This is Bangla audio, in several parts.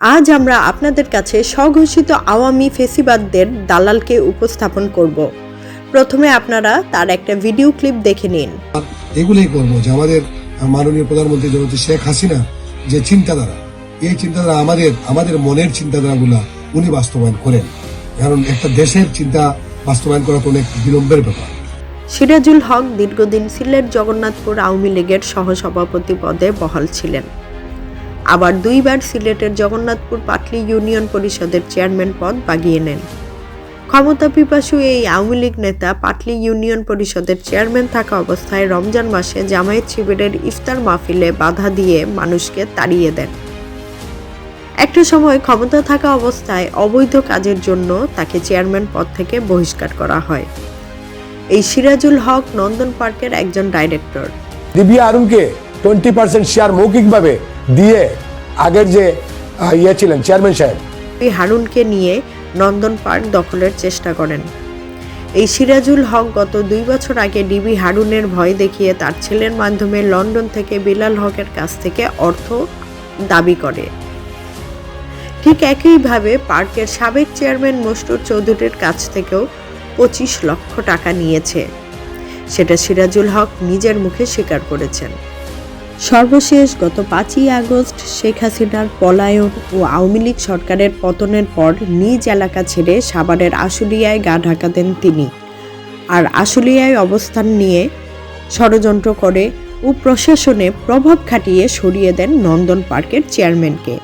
আজ আমরা আপনাদের কাছে স্বঘোষিত আওয়ামী ফেসিবাদদের দালালকে উপস্থাপন করব। প্রথমে আপনারা তার একটা ভিডিও ক্লিপ দেখে নিন। এগুলোই করব যে আমাদের মাননীয় প্রধানমন্ত্রী জনতা শেখ হাসিনা যে চিন্তাধারা এই চিন্তাধারা আমাদের আমাদের মনের চিন্তাধারাগুলা উনি বাস্তবায়ন করেন। কারণ একটা দেশের চিন্তা বাস্তবায়ন করা তো অনেক বিলম্বের ব্যাপার। সিরাজুল হক দীর্ঘদিন সিলেট জগন্নাথপুর আওয়ামী লীগের সহসভাপতি পদে বহাল ছিলেন। আবার দুইবার সিলেটের জগন্নাথপুর পাটলি ইউনিয়ন পরিষদের চেয়ারম্যান পদ বাগিয়ে নেন। ক্ষমতা পিপাসু এই আওয়ামী লীগ নেতা পাটলি ইউনিয়ন পরিষদের চেয়ারম্যান থাকা অবস্থায় রমজান মাসে জামায়াত শিবিরের ইফতার মাহফিলে বাধা দিয়ে মানুষকে তাড়িয়ে দেন। একটা সময় ক্ষমতা থাকা অবস্থায় অবৈধ কাজের জন্য তাকে চেয়ারম্যান পদ থেকে বহিষ্কার করা হয়। এই সিরাজুল হক নন্দন পার্কের একজন ডাইরেক্টর। দিবিয়া আরুনকে টোয়েন্টি পার্সেন্ট শেয়ার মৌখিকভাবে দিয়ে আগের যে ইয়ে ছিলেন চেয়ারম্যান সাহেব। হারুনকে নিয়ে নন্দন পার্ক দখলের চেষ্টা করেন। এই সিরাজুল হক গত দুই বছর আগে ডিবি হারুনের ভয় দেখিয়ে তার ছেলের মাধ্যমে লন্ডন থেকে বিলাল হকের কাছ থেকে অর্থ দাবি করে। ঠিক একইভাবে পার্কের সাবেক চেয়ারম্যান মস্টুর চৌধুরীর কাছ থেকেও পঁচিশ লক্ষ টাকা নিয়েছে। সেটা সিরাজুল হক নিজের মুখে স্বীকার করেছেন। সর্বশেষ গত পাঁচই আগস্ট শেখ হাসিনার পলায়ন ও আওয়ামী লীগ সরকারের পতনের পর নিজ এলাকা ছেড়ে সাভারের আশুলিয়ায় গা ঢাকা দেন তিনি। আর আশুলিয়ায় অবস্থান নিয়ে ষড়যন্ত্র করে ও প্রশাসনে প্রভাব খাটিয়ে সরিয়ে দেন নন্দন পার্কের চেয়ারম্যানকে।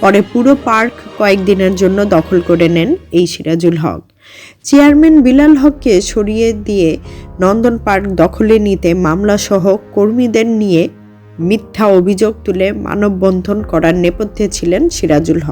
পরে পুরো পার্ক কয়েকদিনের জন্য দখল করে নেন এই সিরাজুল হক। চেয়ারম্যান বিলাল হককে সরিয়ে দিয়ে নন্দন পার্ক দখলে নিতে মামলাসহ কর্মীদের নিয়ে মিথ্যা অভিযোগ তুলে মানববন্ধন করার নেপথ্যে ছিলেন সিরাজুল হক।